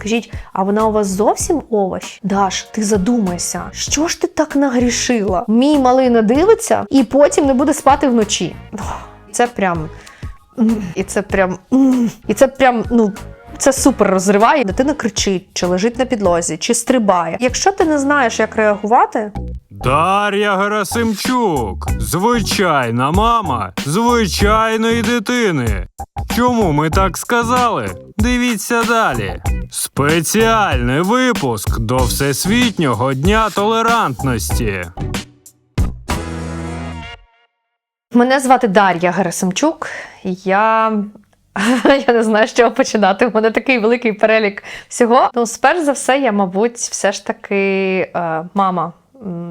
скажіть, а вона у вас зовсім овощ? Даш, ти задумайся, що ж ти так нагрішила? Мій малий не дивиться і потім не буде спати вночі. Це прям. І це прям. І це прям, ну. Це супер розриває. Дитина кричить, чи лежить на підлозі, чи стрибає. Якщо ти не знаєш, як реагувати, Дар'я Герасимчук, звичайна мама звичайної дитини. Чому ми так сказали? Дивіться далі. Спеціальний випуск до Всесвітнього дня толерантності. Мене звати Дар'я Герасимчук. Я. Я не знаю, з чого починати. У мене такий великий перелік всього. Ну, сперш за все, я, мабуть, все ж таки е, мама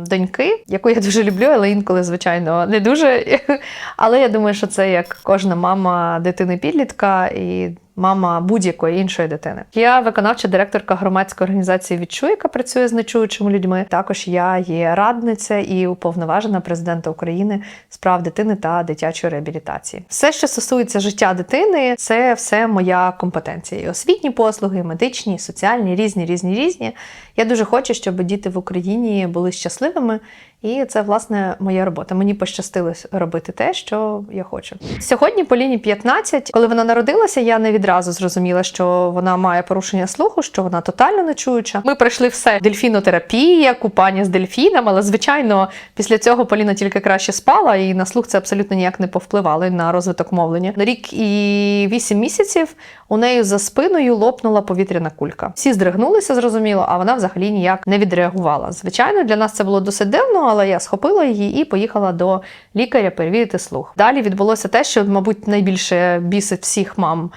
доньки, яку я дуже люблю, але інколи, звичайно, не дуже. Але я думаю, що це як кожна мама дитини підлітка і мама будь-якої іншої дитини. Я виконавча директорка громадської організації «Відчуй», яка працює з нечуючими людьми. Також я є радниця і уповноважена президента України з прав дитини та дитячої реабілітації. Все, що стосується життя дитини, це все моя компетенція. І освітні послуги, і медичні, і соціальні, різні, різні, різні. Я дуже хочу, щоб діти в Україні були щасливими. І це власне моя робота. Мені пощастило робити те, що я хочу. Сьогодні Поліні 15. Коли вона народилася, я не відразу зрозуміла, що вона має порушення слуху, що вона тотально не чуюча. Ми пройшли все: дельфінотерапія, купання з дельфіном, але звичайно, після цього Поліна тільки краще спала, і на слух це абсолютно ніяк не повпливало на розвиток мовлення. На рік і 8 місяців у неї за спиною лопнула повітряна кулька. Всі здригнулися, зрозуміло, а вона взагалі ніяк не відреагувала. Звичайно, для нас це було досить дивно, але я схопила її і поїхала до лікаря перевірити слух. Далі відбулося те, що, мабуть, найбільше бісить всіх мам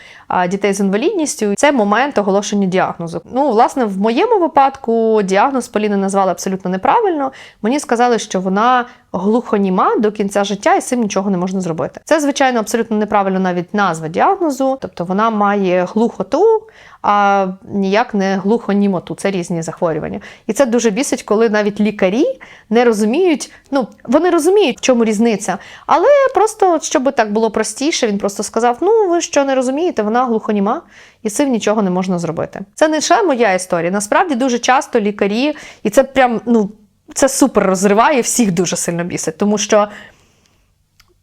дітей з інвалідністю. Це момент оголошення діагнозу. Ну, власне, в моєму випадку діагноз Поліни назвали абсолютно неправильно. Мені сказали, що вона глухоніма до кінця життя і з цим нічого не можна зробити. Це, звичайно, абсолютно неправильно навіть назва діагнозу, тобто вона має глухоту. А ніяк не глухонімоту, це різні захворювання. І це дуже бісить, коли навіть лікарі не розуміють. Ну вони розуміють, в чому різниця, але просто щоб так було простіше, він просто сказав: Ну, ви що не розумієте, вона глухоніма, і з цим нічого не можна зробити. Це не лише моя історія. Насправді дуже часто лікарі, і це прям ну це супер розриває, всіх дуже сильно бісить, тому що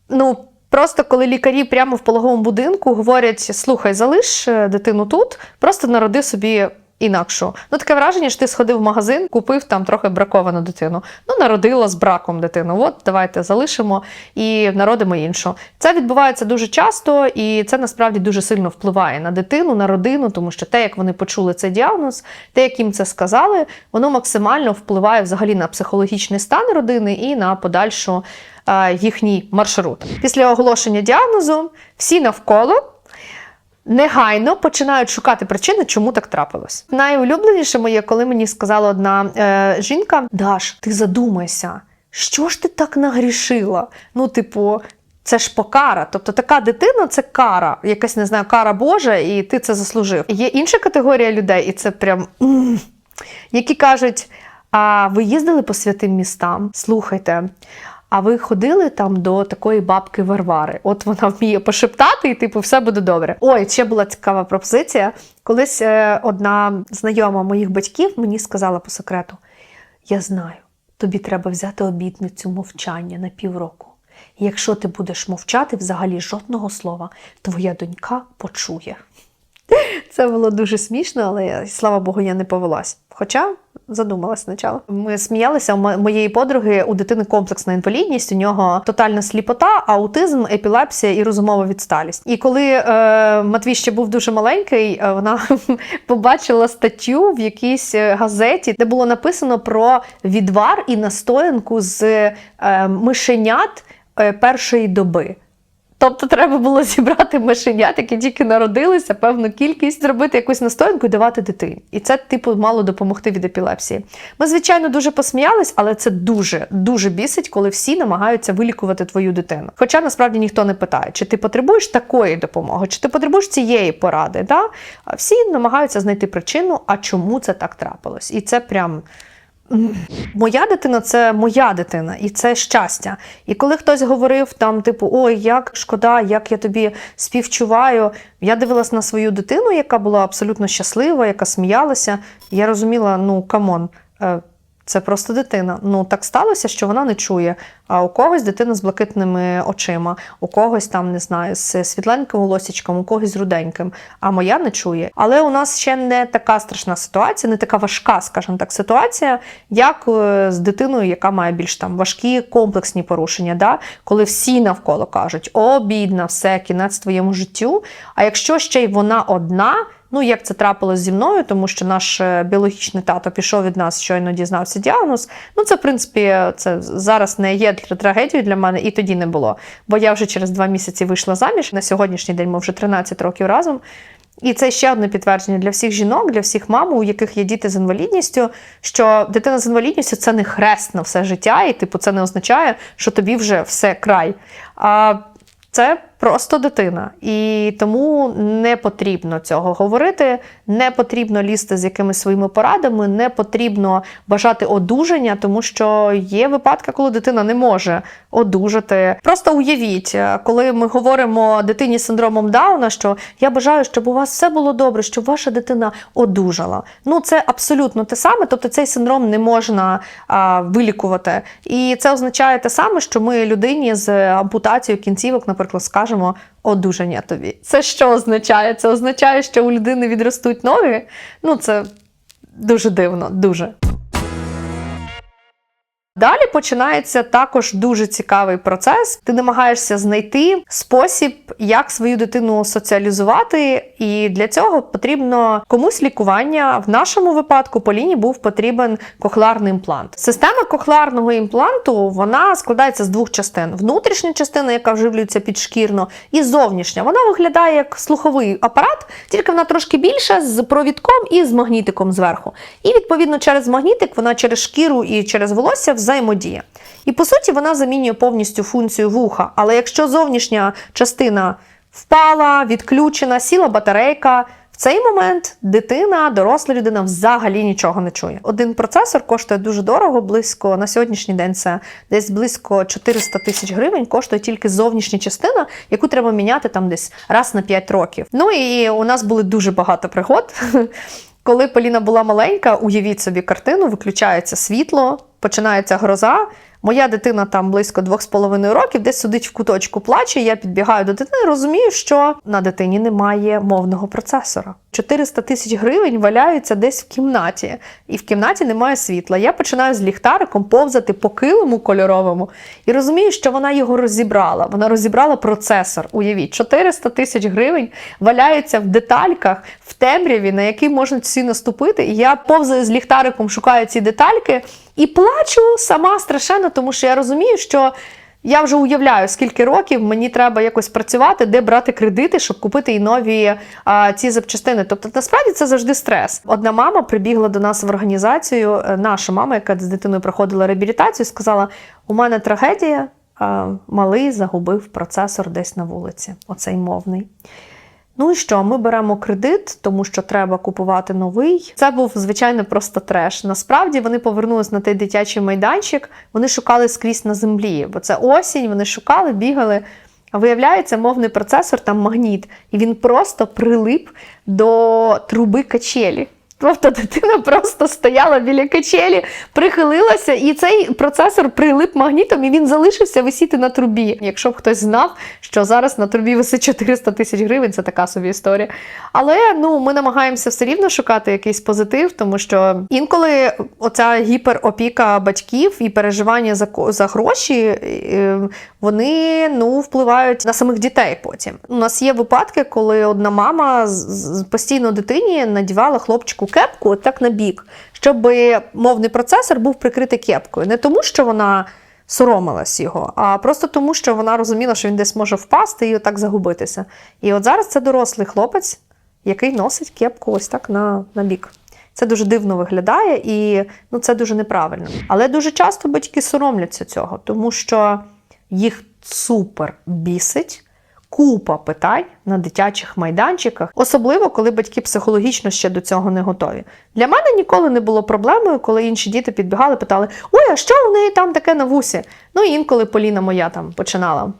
ну. Просто коли лікарі прямо в пологовому будинку говорять: слухай, залиш е, дитину тут, просто народи собі інакшу. Ну таке враження, що ти сходив в магазин, купив там трохи браковану дитину. Ну, народила з браком дитину. От давайте залишимо і народимо іншу. Це відбувається дуже часто, і це насправді дуже сильно впливає на дитину, на родину, тому що те, як вони почули цей діагноз, те, як їм це сказали, воно максимально впливає взагалі на психологічний стан родини і на подальшу е, їхній маршрут. Після оголошення діагнозу всі навколо. Негайно починають шукати причини, чому так трапилось. Найулюбленіше моє, коли мені сказала одна е, жінка: Даш, ти задумайся, що ж ти так нагрішила? Ну, типу, це ж покара. Тобто така дитина це кара, якась не знаю, кара Божа, і ти це заслужив. Є інша категорія людей, і це прям які кажуть: а ви їздили по святим містам? Слухайте. А ви ходили там до такої бабки Варвари? От вона вміє пошептати, і типу, все буде добре. Ой, ще була цікава пропозиція. Колись е, одна знайома моїх батьків мені сказала по секрету: Я знаю, тобі треба взяти обітницю мовчання на півроку. І якщо ти будеш мовчати взагалі жодного слова, твоя донька почує. Це було дуже смішно, але слава Богу, я не повелась. Хоча задумалась спочатку. Ми сміялися у моєї подруги у дитини комплексна інвалідність. У нього тотальна сліпота, аутизм, епілепсія і розумова відсталість. І коли е, Матвій ще був дуже маленький, е, вона побачила статтю в якійсь е, газеті, де було написано про відвар і настоянку з е, мишенят е, першої доби. Тобто треба було зібрати мишенят, які тільки народилися, певну кількість, зробити якусь настоянку і давати дитині. І це, типу, мало допомогти від епілепсії. Ми, звичайно, дуже посміялись, але це дуже, дуже бісить, коли всі намагаються вилікувати твою дитину. Хоча насправді ніхто не питає, чи ти потребуєш такої допомоги, чи ти потребуєш цієї поради. Да? Всі намагаються знайти причину, а чому це так трапилось. І це прям. Моя дитина це моя дитина, і це щастя. І коли хтось говорив там, типу, ой, як шкода, як я тобі співчуваю. Я дивилась на свою дитину, яка була абсолютно щаслива, яка сміялася. Я розуміла, ну камон. Це просто дитина. Ну так сталося, що вона не чує. А у когось дитина з блакитними очима, у когось там не знаю, з світленьким волосічком, у когось з руденьким. А моя не чує. Але у нас ще не така страшна ситуація, не така важка, скажімо так, ситуація, як е, з дитиною, яка має більш там важкі комплексні порушення. Да? Коли всі навколо кажуть: о, бідна, все, кінець твоєму життю. А якщо ще й вона одна. Ну, як це трапилось зі мною, тому що наш е, біологічний тато пішов від нас, щойно дізнався діагноз. Ну, це, в принципі, це зараз не є трагедією для мене, і тоді не було. Бо я вже через два місяці вийшла заміж. На сьогоднішній день ми вже 13 років разом. І це ще одне підтвердження для всіх жінок, для всіх мам, у яких є діти з інвалідністю, що дитина з інвалідністю це не хрест на все життя, і типу це не означає, що тобі вже все край. А це просто дитина, і тому не потрібно цього говорити, не потрібно лізти з якимись своїми порадами, не потрібно бажати одужання, тому що є випадки, коли дитина не може одужати. Просто уявіть, е, коли ми говоримо дитині з синдромом Дауна, що я бажаю, щоб у вас все було добре, щоб ваша дитина одужала. Ну це абсолютно те саме, тобто цей синдром не можна а, вилікувати. І це означає те саме, що ми людині з ампутацією кінцівок, наприклад, скажемо одужання тобі. Це що означає? Це означає, що у людини відростуть ноги. Ну це дуже дивно, дуже. Далі починається також дуже цікавий процес. Ти намагаєшся знайти спосіб, як свою дитину соціалізувати, і для цього потрібно комусь лікування. В нашому випадку Поліні був потрібен кохлеарний імплант. Система кохлеарного імпланту вона складається з двох частин: внутрішня частина, яка вживлюється підшкірно, і зовнішня. Вона виглядає як слуховий апарат, тільки вона трошки більша з провідком і з магнітиком зверху. І відповідно через магнітик вона через шкіру і через волосся взаємодіє. І по суті вона замінює повністю функцію вуха. Але якщо зовнішня частина впала, відключена, сіла батарейка. В цей момент дитина, доросла людина взагалі нічого не чує. Один процесор коштує дуже дорого, близько на сьогоднішній день це десь близько 400 тисяч гривень. Коштує тільки зовнішня частина, яку треба міняти там десь раз на 5 років. Ну і у нас були дуже багато пригод. Коли Поліна була маленька, уявіть собі картину, виключається світло, починається гроза. Моя дитина там близько двох з половиною років, десь сидить в куточку, плаче. Я підбігаю до дитини, розумію, що на дитині немає мовного процесора. 400 тисяч гривень валяються десь в кімнаті, і в кімнаті немає світла. Я починаю з ліхтариком повзати по килиму кольоровому і розумію, що вона його розібрала. Вона розібрала процесор. Уявіть, 400 тисяч гривень валяються в детальках в темряві, на які можуть всі наступити. І я повзаю з ліхтариком, шукаю ці детальки і плачу сама страшенно, тому що я розумію, що. Я вже уявляю, скільки років мені треба якось працювати, де брати кредити, щоб купити і нові а, ці запчастини. Тобто, насправді це завжди стрес. Одна мама прибігла до нас в організацію, е, наша мама, яка з дитиною проходила реабілітацію, сказала: у мене трагедія, а, малий загубив процесор десь на вулиці, оцей мовний. Ну і що? Ми беремо кредит, тому що треба купувати новий. Це був звичайно просто треш. Насправді вони повернулись на той дитячий майданчик. Вони шукали скрізь на землі, бо це осінь. Вони шукали, бігали. А виявляється, мовний процесор там магніт, і він просто прилип до труби качелі. Тобто дитина просто стояла біля качелі, прихилилася, і цей процесор прилип магнітом, і він залишився висіти на трубі. Якщо б хтось знав, що зараз на трубі висить 400 тисяч гривень, це така собі історія. Але ну ми намагаємося все рівно шукати якийсь позитив, тому що інколи оця гіперопіка батьків і переживання за за гроші, е, вони ну впливають на самих дітей. Потім у нас є випадки, коли одна мама постійно дитині надівала хлопчику кепку так на бік, щоб мовний процесор був прикритий кепкою. Не тому, що вона соромилась його, а просто тому, що вона розуміла, що він десь може впасти і отак загубитися. І от зараз це дорослий хлопець, який носить кепку ось так на, на бік. Це дуже дивно виглядає і ну, це дуже неправильно. Але дуже часто батьки соромляться цього, тому що їх супер бісить, купа питань на дитячих майданчиках, особливо коли батьки психологічно ще до цього не готові. Для мене ніколи не було проблемою, коли інші діти підбігали, питали: Ой, а що в неї там таке на вусі? Ну і інколи Поліна моя там починала.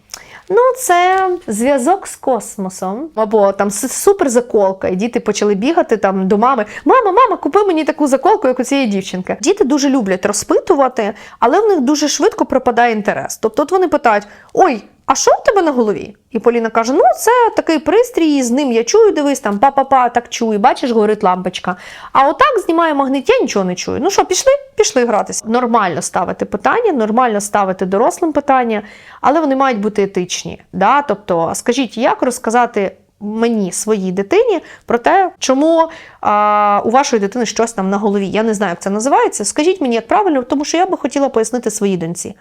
Ну, це зв'язок з космосом, або там с- супер заколка, і діти почали бігати там до мами. Мама, мама, купи мені таку заколку, як у цієї дівчинки. Діти дуже люблять розпитувати, але в них дуже швидко пропадає інтерес. Тобто, от вони питають: Ой, а що у тебе на голові? І Поліна каже: Ну, це такий пристрій, з ним я чую, дивись, там па-па-па, так чую, бачиш, горить лампочка. А отак знімає магнит, я нічого не чую. Ну що, пішли? Пішли гратися. Нормально ставити питання, нормально ставити дорослим питання, але вони мають бути етичні. Да? Тобто, скажіть, як розказати. Мені своїй дитині про те, чому а, у вашої дитини щось там на голові. Я не знаю, як це називається. Скажіть мені, як правильно, тому що я би хотіла пояснити своїй доньці.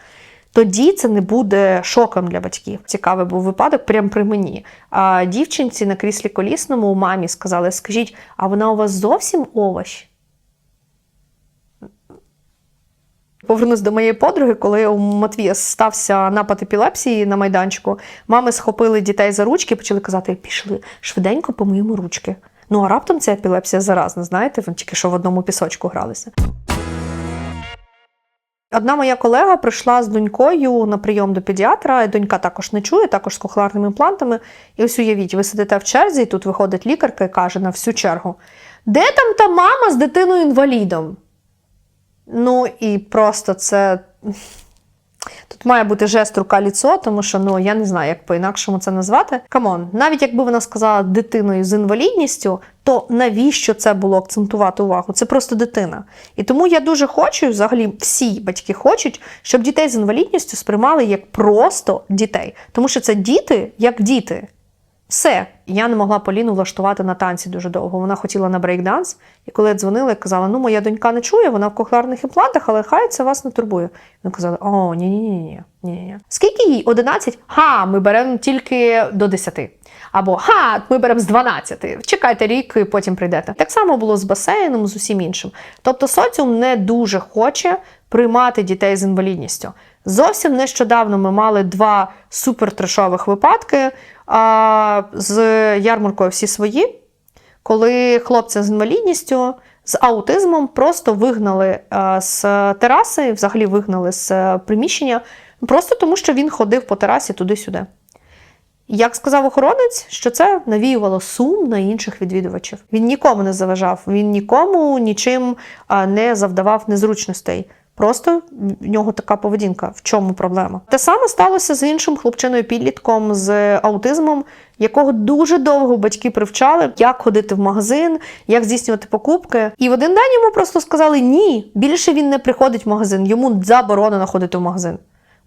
Тоді це не буде шоком для батьків. Цікавий був випадок прямо при мені. А дівчинці на кріслі колісному у мамі сказали: скажіть, а вона у вас зовсім овощ? Повернусь до моєї подруги, коли у Матвія стався напад епілепсії на майданчику. Мами схопили дітей за ручки і почали казати: пішли швиденько помиємо ручки. Ну а раптом ця епілепсія заразна, знаєте, ви тільки що в одному пісочку гралися. Одна моя колега прийшла з донькою на прийом до педіатра. і Донька також не чує, також з кохлеарними імплантами. І ось уявіть, ви сидите в черзі, і тут виходить лікарка і каже на всю чергу: де там та мама з дитиною-інвалідом? Ну і просто це. Тут має бути жест рука ліцо, тому що ну я не знаю, як по-інакшому це назвати. Камон, навіть якби вона сказала дитиною з інвалідністю, то навіщо це було акцентувати увагу? Це просто дитина. І тому я дуже хочу, взагалі всі батьки хочуть, щоб дітей з інвалідністю сприймали як просто дітей, тому що це діти як діти. Все, я не могла Поліну влаштувати на танці дуже довго. Вона хотіла на брейкданс, і коли я дзвонила, я казала: ну, моя донька не чує, вона в кохлеарних імплантах, але хай це вас не турбує. Вони казали: о, ні, ні, ні, ні, ні, ні. Скільки їй? 11? Ха, ми беремо тільки до 10. Або ха, ми беремо з 12. Чекайте рік, і потім прийдете. Так само було з басейном, з усім іншим. Тобто соціум не дуже хоче приймати дітей з інвалідністю. Зовсім нещодавно ми мали два супертрешових випадки а, з ярмаркою всі свої, коли хлопця з інвалідністю, з аутизмом просто вигнали а, з тераси, взагалі вигнали з е, приміщення, просто тому що він ходив по терасі туди-сюди. Як сказав охоронець, що це навіювало сум на інших відвідувачів. Він нікому не заважав, він нікому нічим не завдавав незручностей. Просто в нього така поведінка. В чому проблема? Те саме сталося з іншим хлопчиною підлітком з аутизмом, якого дуже довго батьки привчали, як ходити в магазин, як здійснювати покупки. І в один день йому просто сказали: ні, більше він не приходить в магазин, йому заборонено ходити в магазин.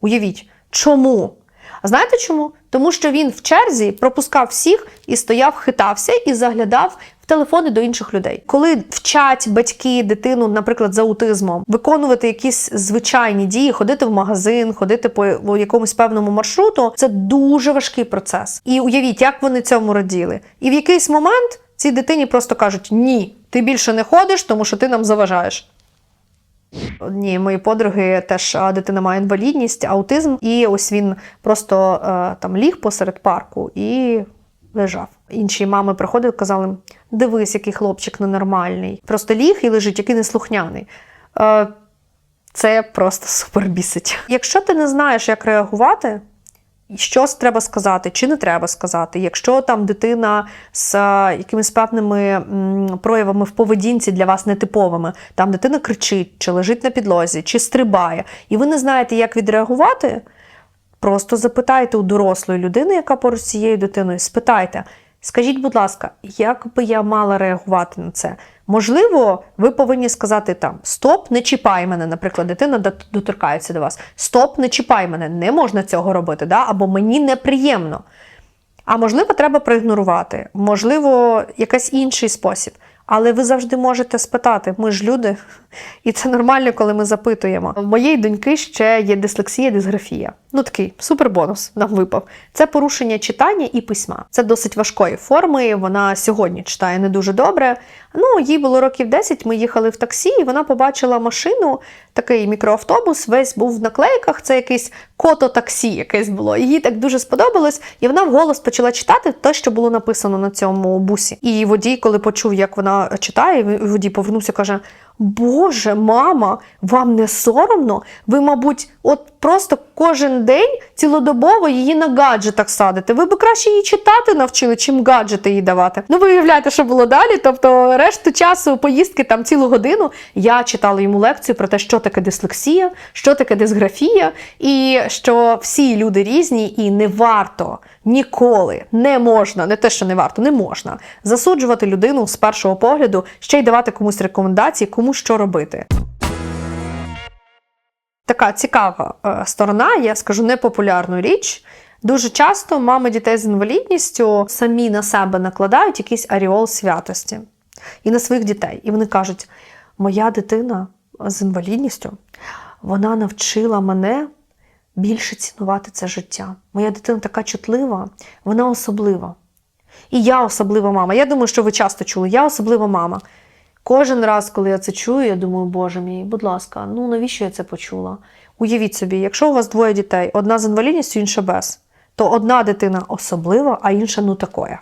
Уявіть, чому? А знаєте чому? Тому що він в черзі пропускав всіх і стояв, хитався і заглядав в телефони до інших людей. Коли вчать батьки дитину, наприклад, з аутизмом, виконувати якісь звичайні дії, ходити в магазин, ходити по якомусь певному маршруту, це дуже важкий процес. І уявіть, як вони цьому раділи. І в якийсь момент цій дитині просто кажуть: ні, ти більше не ходиш, тому що ти нам заважаєш. Однієї мої подруги теж дитина має інвалідність, аутизм, і ось він просто е, там ліг посеред парку і лежав. Інші мами приходили казали: дивись, який хлопчик ненормальний. Просто ліг і лежить, який неслухняний. Е, це просто супер бісить. Якщо ти не знаєш, як реагувати, щось треба сказати чи не треба сказати. Якщо там дитина з якимись певними проявами в поведінці для вас нетиповими, там дитина кричить, чи лежить на підлозі, чи стрибає, і ви не знаєте, як відреагувати, просто запитайте у дорослої людини, яка поруч з цією дитиною, спитайте. Скажіть, будь ласка, як би я мала реагувати на це? Можливо, ви повинні сказати там Стоп, не чіпай мене. Наприклад, дитина доторкається до вас. Стоп, не чіпай мене, не можна цього робити, да? або мені неприємно. А можливо, треба проігнорувати, можливо, якийсь інший спосіб. Але ви завжди можете спитати, ми ж люди, і це нормально, коли ми запитуємо. У моєї доньки ще є дислексія, дисграфія. Ну такий супербонус нам випав. Це порушення читання і письма. Це досить важкої форми. Вона сьогодні читає не дуже добре. Ну, їй було років 10, Ми їхали в таксі, і вона побачила машину, такий мікроавтобус, весь був в наклейках. Це якийсь кото-таксі якесь було. Їй так дуже сподобалось, і вона вголос почала читати те, що було написано на цьому бусі. І водій, коли почув, як вона читає, водій повернувся каже: Боже, мама, вам не соромно? Ви, мабуть, от просто кожен день цілодобово її на гаджетах садите. Ви би краще її читати навчили, чим гаджети їй давати. Ну, ви уявляєте, що було далі. Тобто, решту часу поїздки там цілу годину я читала йому лекцію про те, що таке дислексія, що таке дисграфія, і що всі люди різні, і не варто ніколи не можна, не те, що не варто, не можна засуджувати людину з першого погляду, ще й давати комусь рекомендації, кому що робити. Така цікава е, сторона, я скажу непопулярну річ. Дуже часто мами дітей з інвалідністю самі на себе накладають якийсь аріол святості і на своїх дітей. І вони кажуть: моя дитина з інвалідністю, вона навчила мене більше цінувати це життя. Моя дитина така чутлива, вона особлива. І я особлива мама. Я думаю, що ви часто чули, я особлива мама. Кожен раз, коли я це чую, я думаю, боже мій, будь ласка, ну навіщо я це почула? Уявіть собі, якщо у вас двоє дітей, одна з інвалідністю, інша без, то одна дитина особлива, а інша ну такое.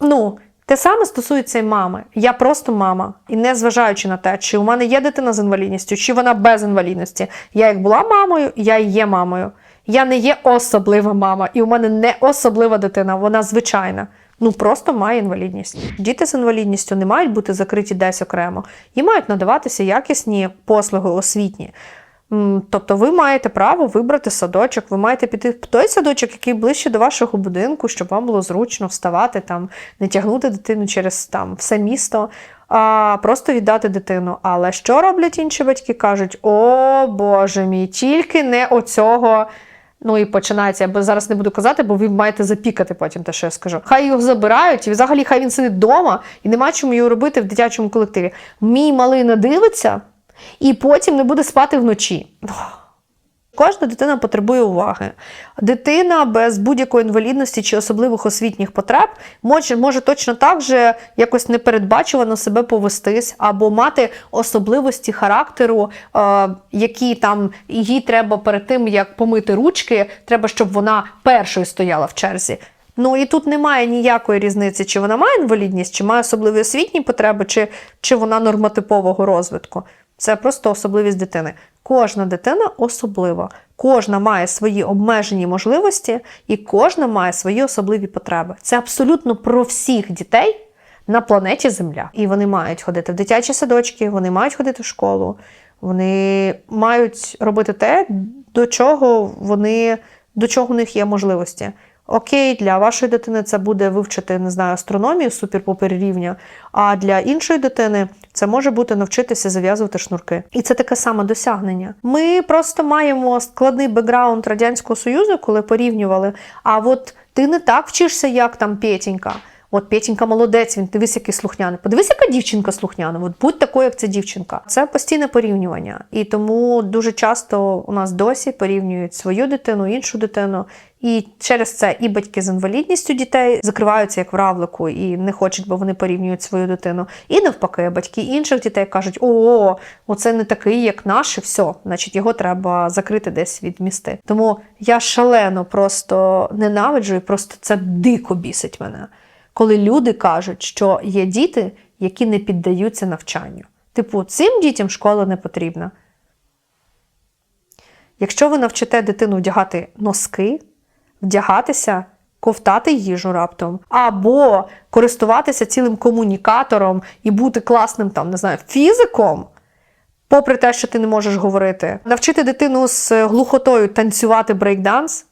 Ну, те саме стосується і мами. Я просто мама. І не зважаючи на те, чи у мене є дитина з інвалідністю, чи вона без інвалідності. Я як була мамою, я і є мамою. Я не є особлива мама, і у мене не особлива дитина, вона звичайна. Ну просто має інвалідність. Діти з інвалідністю не мають бути закриті десь окремо, їм мають надаватися якісні послуги освітні. Тобто ви маєте право вибрати садочок, ви маєте піти в той садочок, який ближче до вашого будинку, щоб вам було зручно вставати, там, не тягнути дитину через там, все місто, а просто віддати дитину. Але що роблять інші батьки? Кажуть: о Боже мій, тільки не оцього. Ну і починається, я бо зараз не буду казати, бо ви маєте запікати потім те, що я скажу. Хай його забирають, і взагалі хай він сидить вдома, і нема чому його робити в дитячому колективі. Мій малий надивиться, і потім не буде спати вночі. Кожна дитина потребує уваги. Дитина без будь-якої інвалідності чи особливих освітніх потреб може, може точно так же якось непередбачувано себе повестись або мати особливості характеру, е, які там їй треба перед тим, як помити ручки, треба, щоб вона першою стояла в черзі. Ну і тут немає ніякої різниці, чи вона має інвалідність, чи має особливі освітні потреби, чи, чи вона нормотипового розвитку. Це просто особливість дитини. Кожна дитина особлива, кожна має свої обмежені можливості, і кожна має свої особливі потреби. Це абсолютно про всіх дітей на планеті Земля. І вони мають ходити в дитячі садочки, вони мають ходити в школу, вони мають робити те, до чого вони до чого в них є можливості. Окей, для вашої дитини це буде вивчити, не знаю, астрономію супер-пупер рівня, а для іншої дитини це може бути навчитися зав'язувати шнурки. І це таке саме досягнення. Ми просто маємо складний бекграунд Радянського Союзу, коли порівнювали. А от ти не так вчишся, як там Петінька. От Петінька молодець, він дивись, який слухняний. Подивись, яка дівчинка слухняна. От будь такою, як ця дівчинка. Це постійне порівнювання. І тому дуже часто у нас досі порівнюють свою дитину, іншу дитину. І через це і батьки з інвалідністю дітей закриваються як в равлику і не хочуть, бо вони порівнюють свою дитину. І навпаки, батьки інших дітей кажуть: о, оце не такий, як наш, і все, значить його треба закрити десь від місти. Тому я шалено просто ненавиджу і просто це дико бісить мене коли люди кажуть, що є діти, які не піддаються навчанню. Типу, цим дітям школа не потрібна. Якщо ви навчите дитину вдягати носки, вдягатися, ковтати їжу раптом, або користуватися цілим комунікатором і бути класним там, не знаю, фізиком, попри те, що ти не можеш говорити, навчити дитину з глухотою танцювати брейкданс,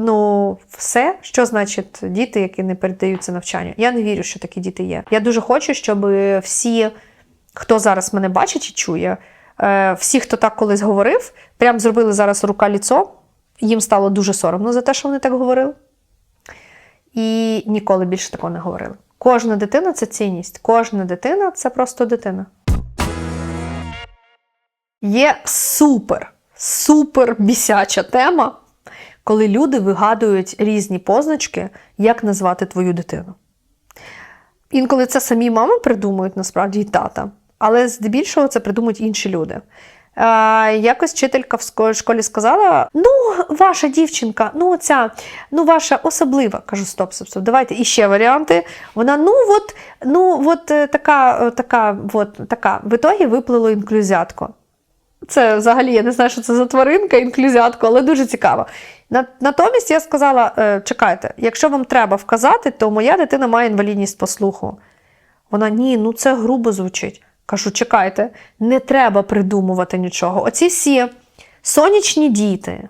Ну, все, що значить діти, які не передаються навчанню. Я не вірю, що такі діти є. Я дуже хочу, щоб всі, хто зараз мене бачить і чує, е, всі, хто так колись говорив, прям зробили зараз рука ліцо. Їм стало дуже соромно за те, що вони так говорили. І ніколи більше такого не говорили. Кожна дитина це цінність. Кожна дитина це просто дитина. Є супер, супер бісяча тема коли люди вигадують різні позначки, як назвати твою дитину. Інколи це самі мами придумують, насправді, і тата, але здебільшого це придумують інші люди. Якось вчителька в школі сказала: ну, ваша дівчинка, ну оця, ну ваша особлива. Кажу, стоп, стоп, стоп, давайте іще варіанти. Вона, ну от, ну от е, така, е, така, от, така. В ітогі виплило інклюзятко. Це взагалі я не знаю, що це за тваринка, інклюзятко, але дуже цікаво. На- Натомість я сказала: е, чекайте, якщо вам треба вказати, то моя дитина має інвалідність по слуху. Вона ні, ну це грубо звучить. Кажу, чекайте, не треба придумувати нічого. Оці всі сонячні діти,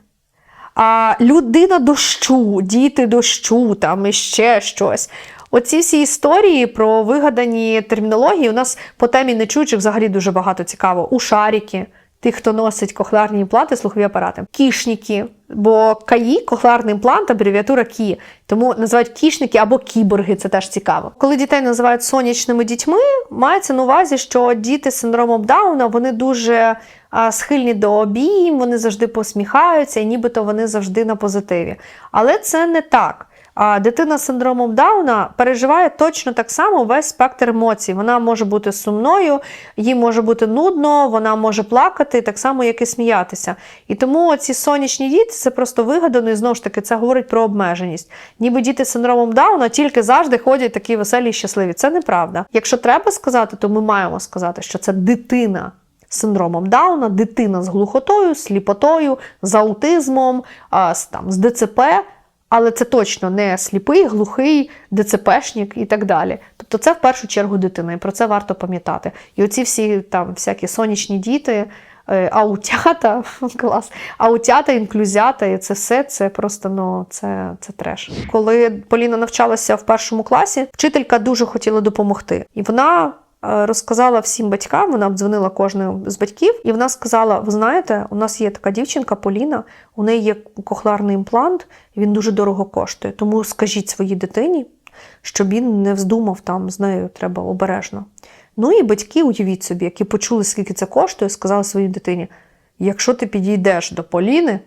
а людина дощу, діти дощу, там і ще щось. Оці всі історії про вигадані термінології у нас по темі нечуючих взагалі дуже багато цікаво. У шаріки, тих, хто носить кохлеарні імпланти, слухові апарати, кішніки, бо КАІ, кохлеарний імплант, абревіатура КІ. Тому називають кішники або кіборги, це теж цікаво. Коли дітей називають сонячними дітьми, мається на увазі, що діти з синдромом Дауна вони дуже схильні до обійм, вони завжди посміхаються, і нібито вони завжди на позитиві. Але це не так. А дитина з синдромом Дауна переживає точно так само весь спектр емоцій. Вона може бути сумною, їй може бути нудно, вона може плакати, так само, як і сміятися. І тому ці сонячні діти це просто вигадано, і знову ж таки це говорить про обмеженість. Ніби діти з синдромом Дауна тільки завжди ходять такі веселі і щасливі. Це неправда. Якщо треба сказати, то ми маємо сказати, що це дитина. з Синдромом Дауна, дитина з глухотою, сліпотою, з аутизмом, з, там, з ДЦП, але це точно не сліпий, глухий, ДЦПшник і так далі. Тобто це в першу чергу дитина, і про це варто пам'ятати. І оці всі там всякі сонячні діти, е, аутята, клас, аутята, інклюзята, і це все це просто ну, це, це треш. Коли Поліна навчалася в першому класі, вчителька дуже хотіла допомогти. І вона розказала всім батькам, вона обдзвонила кожного з батьків, і вона сказала: Ви знаєте, у нас є така дівчинка Поліна, у неї є кохлеарний імплант, він дуже дорого коштує. Тому скажіть своїй дитині, щоб він не вздумав там з нею треба обережно. Ну і батьки, уявіть собі, які почули, скільки це коштує, сказали своїй дитині: якщо ти підійдеш до Поліни,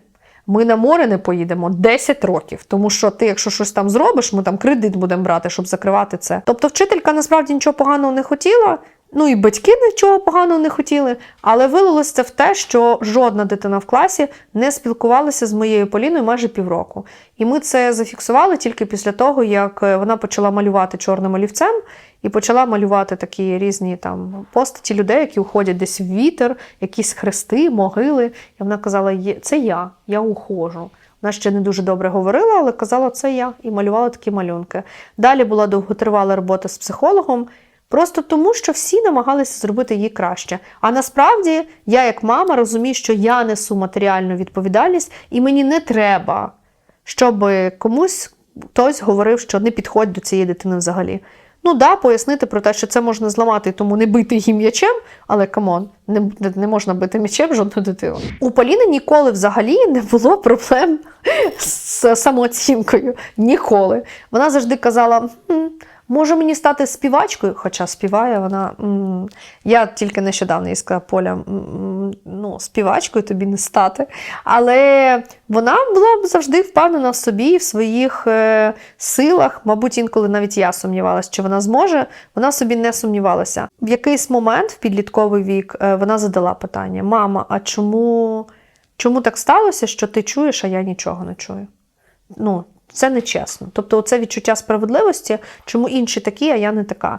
ми на море не поїдемо 10 років, тому що ти, якщо щось там зробиш, ми там кредит будемо брати, щоб закривати це. Тобто, вчителька насправді нічого поганого не хотіла. Ну і батьки нічого поганого не хотіли, але вилилося це в те, що жодна дитина в класі не спілкувалася з моєю Поліною майже півроку. І ми це зафіксували тільки після того, як е, вона почала малювати чорним олівцем і почала малювати такі різні там постаті людей, які уходять десь в вітер, якісь хрести, могили. І вона казала: це я, я ухожу. Вона ще не дуже добре говорила, але казала, це я, і малювала такі малюнки. Далі була довготривала робота з психологом. Просто тому, що всі намагалися зробити її краще. А насправді я, як мама, розумію, що я несу матеріальну відповідальність, і мені не треба, щоб комусь хтось говорив, що не підходь до цієї дитини взагалі. Ну да, пояснити про те, що це можна зламати, тому не бити її м'ячем, але камон, не, не можна бити м'ячем жодну дитину. У Поліни ніколи взагалі не було проблем з самооцінкою. Ніколи. Вона завжди казала: «М, може мені стати співачкою, хоча співає вона. Я тільки нещодавно їй сказала, Поля, ну, співачкою тобі не стати. Але вона була б завжди впевнена в собі, в своїх е, силах. Мабуть, інколи навіть я сумнівалася, чи вона зможе. Вона собі не сумнівалася. В якийсь момент, в підлітковий вік, е, вона задала питання: Мама, а чому, чому так сталося, що ти чуєш, а я нічого не чую? Ну, це нечесно. Тобто, це відчуття справедливості, чому інші такі, а я не така.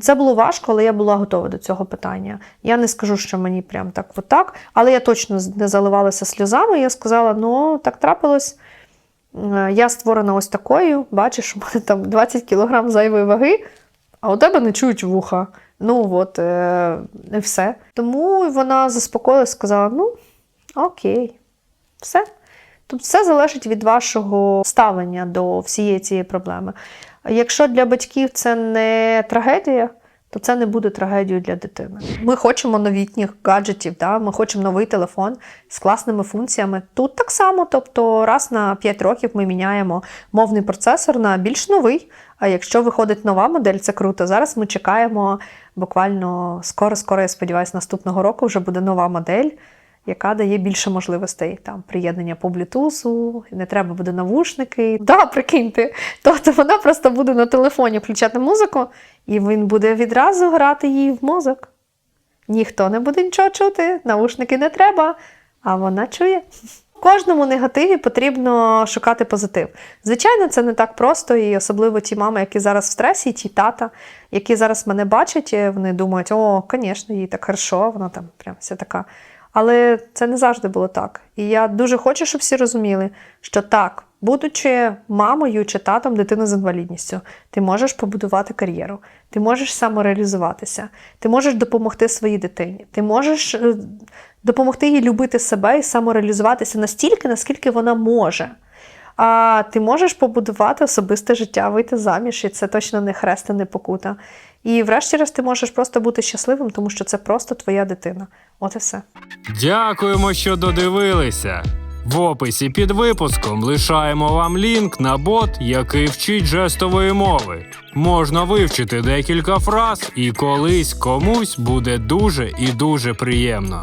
Це було важко, але я була готова до цього питання. Я не скажу, що мені прям так отак, але я точно не заливалася сльозами. Я сказала: ну, так трапилось. Е, Я створена ось такою. Бачиш, у мене там 20 кілограм зайвої ваги, а у тебе не чують вуха. Ну от, е, і все. Тому вона заспокоїлась, сказала: ну, окей, все. Тут все залежить від вашого ставлення до всієї цієї проблеми. Якщо для батьків це не трагедія, то це не буде трагедією для дитини. Ми хочемо новітніх гаджетів, да? ми хочемо новий телефон з класними функціями. Тут так само, тобто раз на 5 років ми міняємо мовний процесор на більш новий. А якщо виходить нова модель, це круто. Зараз ми чекаємо буквально скоро-скоро, я сподіваюся, наступного року вже буде нова модель яка дає більше можливостей там приєднання по блютусу, не треба буде навушники. Да, прикиньте. Тобто вона просто буде на телефоні включати музику, і він буде відразу грати їй в мозок. ніхто не буде нічого чути, наушники не треба, а вона чує. В кожному негативі потрібно шукати позитив. Звичайно, це не так просто, і особливо ті мами, які зараз в стресі, ті тата, які зараз мене бачать, вони думають, о, звісно, їй так хорошо, вона там прям вся така. Але це не завжди було так. І я дуже хочу, щоб всі розуміли, що так, будучи мамою чи татом дитини з інвалідністю, ти можеш побудувати кар'єру, ти можеш самореалізуватися, ти можеш допомогти своїй дитині, ти можеш е, допомогти їй любити себе і самореалізуватися настільки, наскільки вона може. А ти можеш побудувати особисте життя, вийти заміж, і це точно не хрест, і не покута. І врешті-решт ти можеш просто бути щасливим, тому що це просто твоя дитина. От і все. Дякуємо, що додивилися. В описі під випуском лишаємо вам лінк на бот, який вчить жестової мови. Можна вивчити декілька фраз, і колись комусь буде дуже і дуже приємно.